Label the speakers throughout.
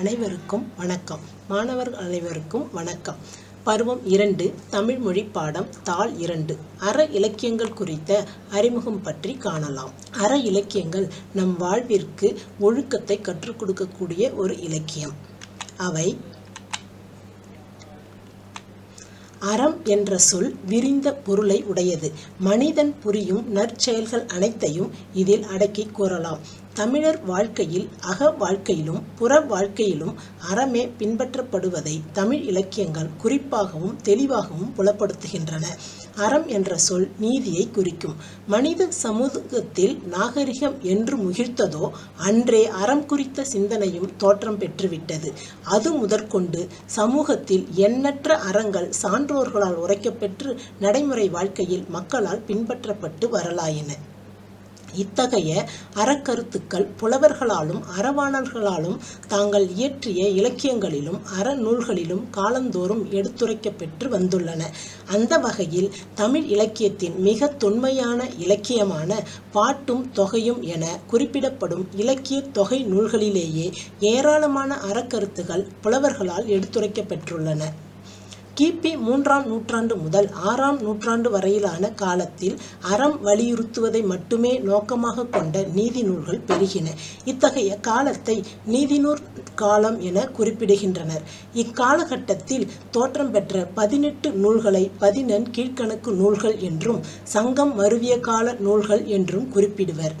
Speaker 1: அனைவருக்கும் வணக்கம். மாணவர்கள் அனைவருக்கும் வணக்கம். பருவம் இரண்டு தமிழ் மொழி பாடம் தாள் இரண்டு. அற இலக்கியங்கள் குறித்த அறிமுகம் பற்றி காணலாம். அற இலக்கியங்கள் நம் வாழ்விற்கு ஒழுக்கத்தை கற்றுக் கொடுக்கக்கூடிய ஒரு இலக்கியம். அவை அறம் என்ற சொல் விரிந்த பொருளை உடையது. மனிதன் புரியும் நற்செயல்கள் அனைத்தையும் இதில் அடக்கி கூறலாம். தமிழர் வாழ்க்கையில் அக வாழ்க்கையிலும் புற வாழ்க்கையிலும் அறமே பின்பற்றப்படுவதை தமிழ் இலக்கியங்கள் குறிப்பாகவும் தெளிவாகவும் புலப்படுத்துகின்றன. அறம் என்ற சொல் நீதியை குறிக்கும். மனித சமூகத்தில் நாகரிகம் என்று முகிழ்த்ததோ அன்றே அறம் குறித்த சிந்தனையும் தோற்றம் பெற்றுவிட்டது. அது முதற்கொண்டு சமூகத்தில் எண்ணற்ற அறங்கள் சான்றோர்களால் உரைக்கப்பெற்று நடைமுறை வாழ்க்கையில் மக்களால் பின்பற்றப்பட்டு வரலாயின. இத்தகைய அறக்கருத்துக்கள் புலவர்களாலும் அறவாணர்களாலும் தாங்கள் இயற்றிய இலக்கியங்களிலும் அறநூல்களிலும் காலந்தோறும் எடுத்துரைக்கப்பெற்று வந்துள்ளன. அந்த வகையில் தமிழ் இலக்கியத்தின் மிக தொன்மையான இலக்கியமான பாட்டும் தொகையும் என குறிப்பிடப்படும் இலக்கிய தொகை நூல்களிலேயே ஏராளமான அறக்கருத்துகள் புலவர்களால் எடுத்துரைக்கப்பெற்றுள்ளன. கிபி மூன்றாம் நூற்றாண்டு முதல் ஆறாம் நூற்றாண்டு வரையிலான காலத்தில் அறம் வலியுறுத்துவதை மட்டுமே நோக்கமாக கொண்ட நீதி நூல்கள் பெருகின. இத்தகைய காலத்தை நீதிநூல் காலம் என குறிப்பிடுகின்றனர். இக்காலகட்டத்தில் தோற்றம் பெற்ற பதினெட்டு நூல்களை பதினெண் கீழ்கணக்கு நூல்கள் என்றும் சங்கம் மருவிய கால நூல்கள் என்றும் குறிப்பிடுவர்.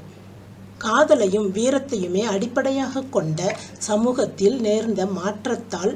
Speaker 1: காதலையும் வீரத்தையுமே அடிப்படையாக கொண்ட சமூகத்தில் நேர்ந்த மாற்றத்தால்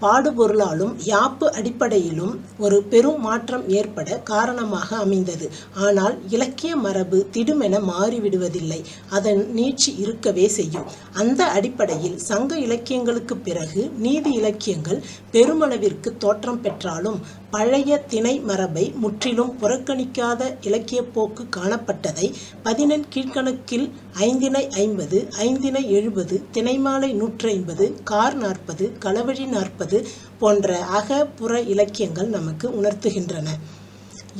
Speaker 1: பாடுபொருளாலும் யாப்பு அடிப்படையிலும் ஒரு பெரும் மாற்றம் ஏற்பட காரணமாக அமைந்தது. ஆனால் இலக்கிய மரபு திடுமென மாறிவிடுவதில்லை. அதன் நீட்சி இருக்கவே செய்யும். அந்த அடிப்படையில் சங்க இலக்கியங்களுக்கு பிறகு நீதி இலக்கியங்கள் பெருமளவிற்கு தோற்றம் பெற்றாலும் பழைய திணை மரபை முற்றிலும் புறக்கணிக்காத இலக்கியப் போக்கு காணப்பட்டதை பதினெண் கீழ்கணக்கில் ஐந்தினை ஐம்பது ஐந்தினை எழுபது திணைமாலை நூற்றி ஐம்பது கார் நாற்பது களவழி நாற்பது போன்ற அக புற இலக்கியங்கள் நமக்கு உணர்த்துகின்றன.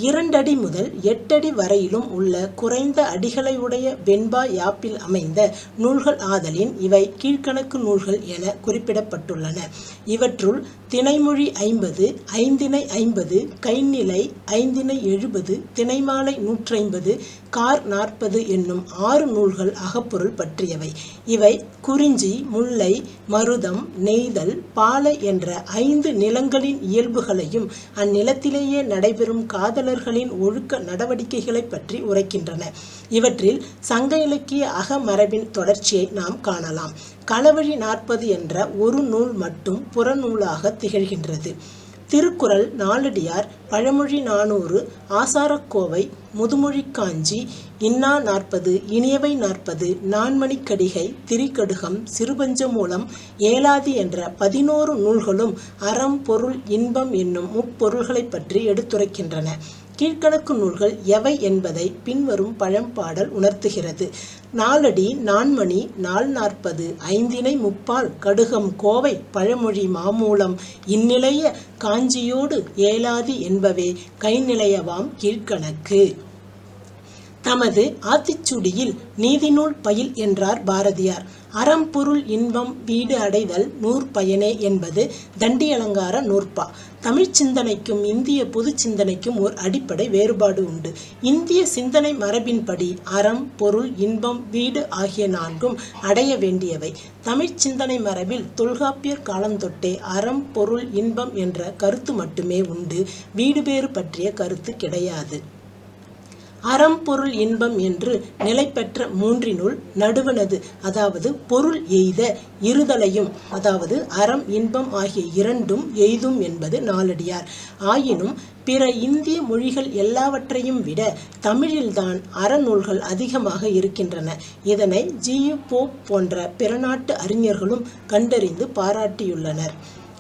Speaker 1: இரண்டடி முதல் எட்டடி வரையிலும் உள்ள குறைந்த அடிகளை உடைய வெண்பா யாப்பில் அமைந்த நூல்கள் ஆதலின் இவை கீழ்கணக்கு நூல்கள் என குறிப்பிடப்பட்டுள்ளன. இவற்றுள் திணைமொழி ஐம்பது ஐந்திணை ஐம்பது கைநிலை ஐந்திணை எழுபது திணைமாலை நூற்றைம்பது கார் நாற்பது என்னும் ஆறு நூல்கள் அகப்பொருள் பற்றியவை. இவை குறிஞ்சி முல்லை மருதம் நெய்தல் பாலை என்ற ஐந்து நிலங்களின் இயல்புகளையும் அந்நிலத்திலேயே நடைபெறும் காதலர்களின் ஒழுக்க நடவடிக்கைகளை பற்றி உரைக்கின்றன. இவற்றில் சங்க இலக்கிய அகமரபின் தொடர்ச்சியை நாம் காணலாம். களவழி நாற்பது என்ற ஒரு நூல் மட்டும் புறநூலாக திகழ்கின்றது. திருக்குறள் நாலடியார் பழமொழி நானூறு ஆசாரக்கோவை முதுமொழி காஞ்சி இன்னா நாற்பது இனியவை நாற்பது நான்மணிக்கடிகை திரிகடுகம் சிறுபஞ்சமூலம் ஏலாதி என்ற பதினோரு நூல்களும் அறம் பொருள் இன்பம் என்னும் முப்பொருள்களை பற்றி எடுத்துரைக்கின்றன. கீழ்கணக்கு நூல்கள் எவை என்பதை பின்வரும் பழம்பாடல் உணர்த்துகிறது. நாலடி நான்மணி நாள் நாற்பது ஐந்தினை முப்பால் கடுகம் கோவை பழமொழி மாமூலம் இந்நிலைய காஞ்சியோடு ஏலாதி என்பவே கைநிலையவாம் கீழ்கணக்கு. தமது ஆத்திச்சூடியில் நீதிநூல் பயில் என்றார் பாரதியார். அறம் பொருள் இன்பம் வீடு அடைதல் நூற்பயனே என்பது தண்டியலங்கார நூற்பா. தமிழ் சிந்தனைக்கும் இந்திய பொது சிந்தனைக்கும் ஒரு அடிப்படை வேறுபாடு உண்டு. இந்திய சிந்தனை மரபின்படி அறம் பொருள் இன்பம் வீடு ஆகிய நான்கும் அடைய வேண்டியவை. தமிழ் சிந்தனை மரபில் தொல்காப்பியர் காலந்தொட்டே அறம் பொருள் இன்பம் என்ற கருத்து மட்டுமே உண்டு. வீடுபேறு பற்றிய கருத்து கிடையாது. அறம் பொருள் இன்பம் என்று நிலை பெற்ற மூன்றினுள் நடுவனது அதாவது பொருள் எய்த இருதலையும் அதாவது அறம் இன்பம் ஆகிய இரண்டும் எய்தும் என்பது நாலடியார். ஆயினும் பிற இந்திய மொழிகள் எல்லாவற்றையும் விட தமிழில்தான் அறநூல்கள் அதிகமாக இருக்கின்றன. இதனை ஜியு போப் போன்ற பிறநாட்டு அறிஞர்களும் கண்டறிந்து பாராட்டியுள்ளனர்.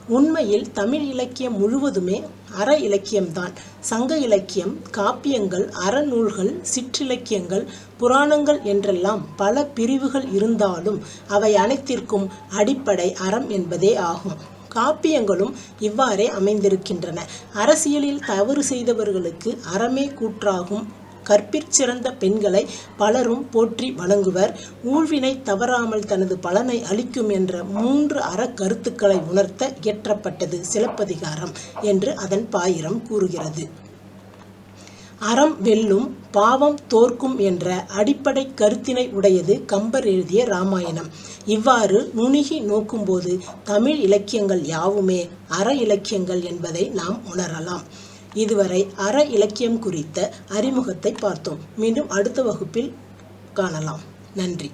Speaker 1: உண்மையில் தமிழ் இலக்கியம் முழுவதுமே அற இலக்கியம்தான். சங்க இலக்கியம் காப்பியங்கள் அறநூல்கள் சிற்றிலக்கியங்கள் புராணங்கள் என்றெல்லாம் பல பிரிவுகள் இருந்தாலும் அவை அனைத்திற்கும் அடிப்படை அறம் என்பதே ஆகும். காப்பியங்களும் இவ்வாறே அமைந்திருக்கின்றன. அரசியலில் தவறு செய்தவர்களுக்கு அறமே கூற்றாகும். கற்பிற்சிறந்த பெண்களை பலரும் போற்றி வழங்குவர். ஊழ்வினை தவறாமல் தனது பலனை அளிக்கும் என்ற மூன்று அறக்கருத்துக்களை உணர்த்த இயற்றப்பட்டது சிலப்பதிகாரம் என்று அதன் பாயிரம் கூறுகிறது. அறம் வெல்லும் பாவம் தோற்கும் என்ற அடிப்படை கருத்தினை உடையது கம்பர் எழுதிய ராமாயணம். இவ்வாறு நுணுகி நோக்கும்போது தமிழ் இலக்கியங்கள் யாவுமே அற இலக்கியங்கள் என்பதை நாம் உணரலாம். இதுவரை அற இலக்கியம் குறித்த அறிமுகத்தை பார்த்தோம். மீண்டும் அடுத்த வகுப்பில் காணலாம். நன்றி.